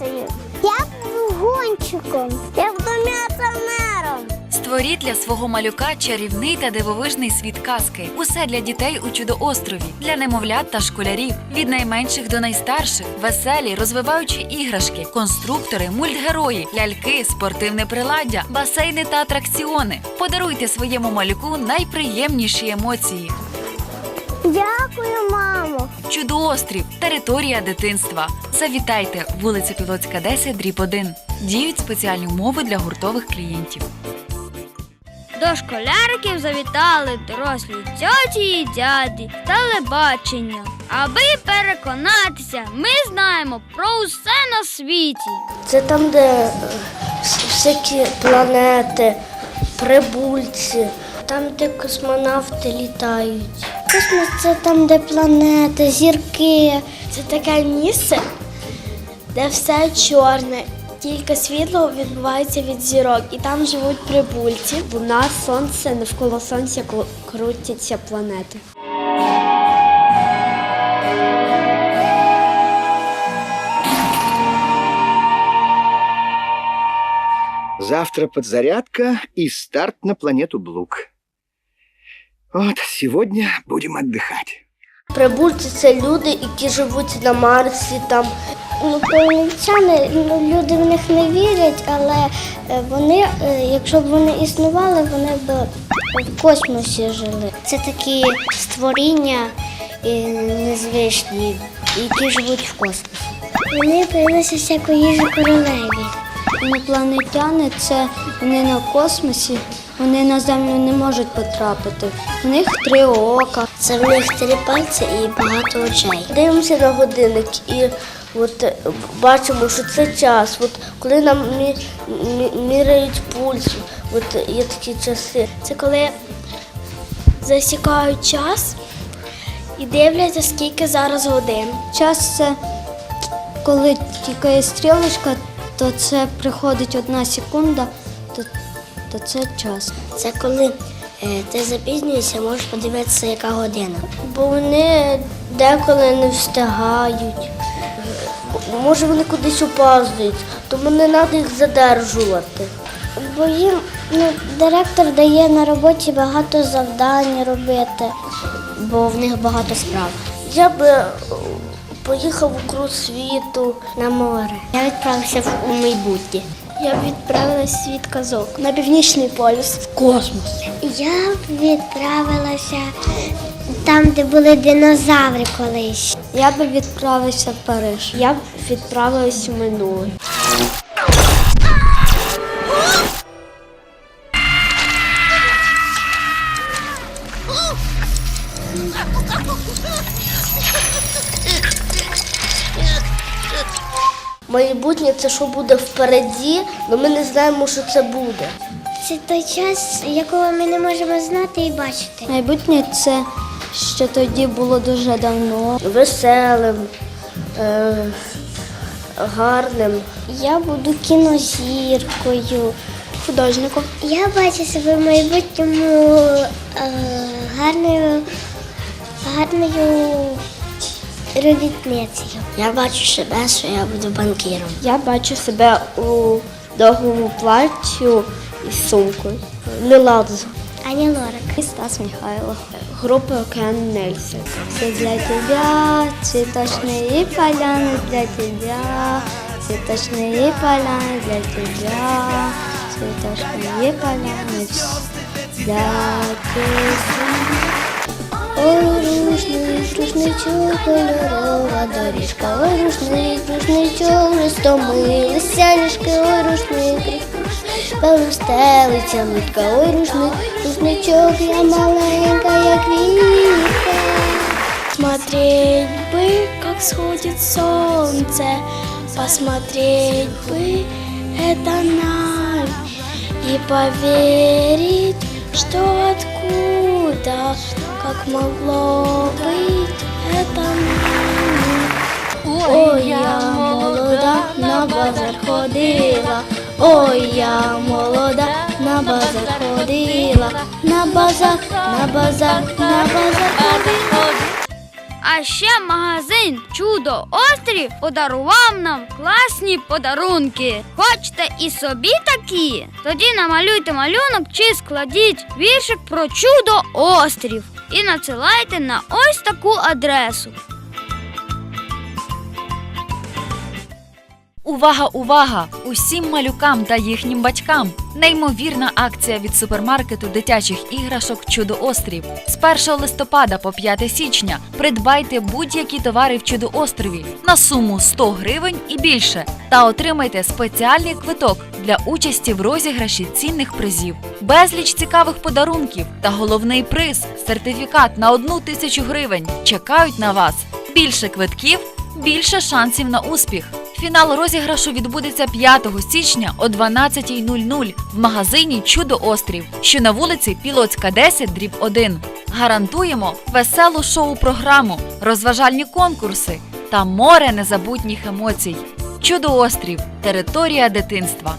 мамі. Я буду гонщиком. Я буду міліціонером. Створіть для свого малюка чарівний та дивовижний світ казки. Усе для дітей у чудоострові, для немовлят та школярів, від найменших до найстарших, веселі, розвиваючі іграшки, конструктори, мультгерої, ляльки, спортивне приладдя, басейни та атракціони. Подаруйте своєму малюку найприємніші емоції. Дякую, мамо. Чудоострів територія дитинства. Завітайте, вулиця Пілоцька, 10, дріб 1. Діють спеціальні умови для гуртових клієнтів. До школяриків завітали дорослі тьоті і дяді телебачення. Аби переконатися, ми знаємо про усе на світі. Це там, де е, всякі планети, прибульці, там, де космонавти літають. Космос це там, де планети, зірки. Це таке місце, де все чорне. Тільки світло відбувається від зірок, і там живуть прибульці. У нас сонце навколо сонця крутяться планети. Завтра подзарядка и старт на планету Блук. Вот, сегодня будем отдыхать. Прибульці це люди, які живуть на Марсі, там Ну, планетяни, ну, люди в них не вірять, але е, вони, е, якщо б вони існували, вони б в космосі жили. Це такі створіння е, незвичні, які живуть в космосі. Вони приносять всяку їжу королеві. Інопланетяни це вони на космосі, вони на землю не можуть потрапити. У них три ока. Це в них три пальці і багато очей. Дивимося на годинник і от е, бачимо, що це час. От коли нам мі, мі- міряють пульс, от є такі часи. Це коли засікають час і дивляться, скільки зараз годин. Час це коли тікає стрілочка, то це приходить одна секунда, то, то це час. Це коли е, ти запізнюєшся, можеш подивитися, яка година. Бо вони деколи не встигають. Може, вони кудись опаздують, тому не треба їх задержувати. Бо їм ну, директор дає на роботі багато завдань робити, бо в них багато справ. Я е, поїхав у круг світу. На море. Я відправився в майбутнє. Я б відправилася в світ казок на північний полюс. В космос. Я б відправилася там, де були динозаври колись. Я би відправився в Париж. Я б відправилася в минуле. Майбутнє це що буде впереді, але ми не знаємо, що це буде. Це той час, якого ми не можемо знати і бачити. Майбутнє це що тоді було дуже давно. Веселим, е, гарним. Я буду кінозіркою. Художником. Я бачу себе в майбутньому е, гарною, гарною робітницею. Я бачу себе, що я буду банкіром. Я бачу себе у довгому платтю і сумкою. Меладзе. Аня Лорак. І Стас Михайлов. Група Океан Нельсон. Все для тебя, цветочные поляны для тебя, цветочные поляны для тебя, цветочные поляны для тебя. Ой, рушник, рушничок, кольорова доріжка, ой, рушник, рушничок, вже стомилися ніжки, ой, рушник, рушник, певно стелиться митка, ой, рушник, рушничок, я маленька, як вітка. Смотреть бы, как сходит солнце, посмотреть бы это нам и поверить, что откуда, как могло быть это. Ой, я молода, на базар ходила. Ой, я молода, на базар ходила. На базар, на базар, на базар ходила. А ще магазин Чудо Острів подарував нам класні подарунки. Хочете і собі такі? Тоді намалюйте малюнок чи складіть віршик про чудо острів і надсилайте на ось таку адресу. Увага, увага! Усім малюкам та їхнім батькам! Неймовірна акція від супермаркету дитячих іграшок Чудо Острів. З 1 листопада по 5 січня придбайте будь-які товари в Чудо Острові на суму 100 гривень і більше та отримайте спеціальний квиток для участі в розіграші цінних призів, безліч цікавих подарунків та головний приз сертифікат на одну тисячу гривень чекають на вас. Більше квитків, більше шансів на успіх. Фінал розіграшу відбудеться 5 січня о 12.00 в магазині Чудо Острів, що на вулиці Пілоцька 10, дріб 1. Гарантуємо веселу шоу-програму, розважальні конкурси та море незабутніх емоцій. Чудо Острів територія дитинства.